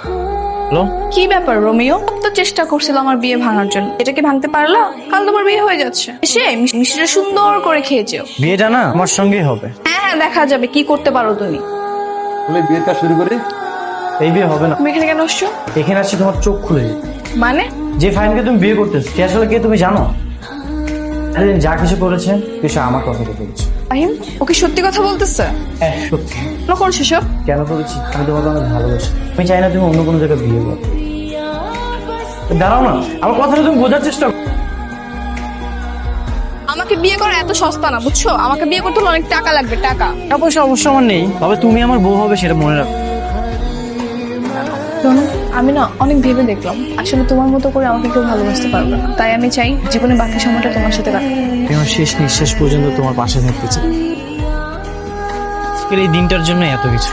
Hello কি ব্যাপার Romeo? তো চেষ্টা করছিল আমার বিয়ে ভাঙার জন্য। এটা কি ভাঙতে পারলা? কাল তোমার বিয়ে হয়ে যাচ্ছে। এসে মিষ্টিটা সুন্দর করে বিয়েটা না আমার সঙ্গেই হবে। হ্যাঁ হ্যাঁ দেখা যাবে। কি করতে পারো তুমি? তুমি বিয়ের কাজ শুরু করি? এই বিয়ে হবে না। তুমি এখানে কেন আসছো? এখানে আসছি তোমার চোখ খুলে। মানে? যে ফাইনকে তুমি বিয়ে করতেছো সে আসলে কে তুমি জানো? আরে যা কিছু করেছে কিছু আমার কথা বলেছে। আহিম ও কি সত্যি কথা বলতেছে? হ্যাঁ সত্যি। কেন করছ সব কেন করেছি? আমি তোমাকে অনেক ভালোবাসি। আমি চাই না তুমি অন্য কোনো জায়গায় বিয়ে করো। দাঁড়াও না আমার কথাটা তুমি বোঝার চেষ্টা আমাকে বিয়ে করা এত সস্তা না বুঝছ? আমাকে বিয়ে করতে হলে অনেক টাকা লাগবে টাকা। টাকা পয়সা অবশ্য আমার নেই। তবে তুমি আমার বউ হবে সেটা মনে রাখো। শোনো আমি না অনেক ভেবে দেখলাম। আসলে তোমার মতো করে আমাকে কেউ ভালোবাসতে পারবে না। তাই আমি চাই জীবনে বাকি সময়টা তোমার সাথে রাখতে আমার শেষ নিঃশ্বাস পর্যন্ত তোমার পাশে থাকতে চাই। আজকের এই দিনটার জন্য এত কিছু।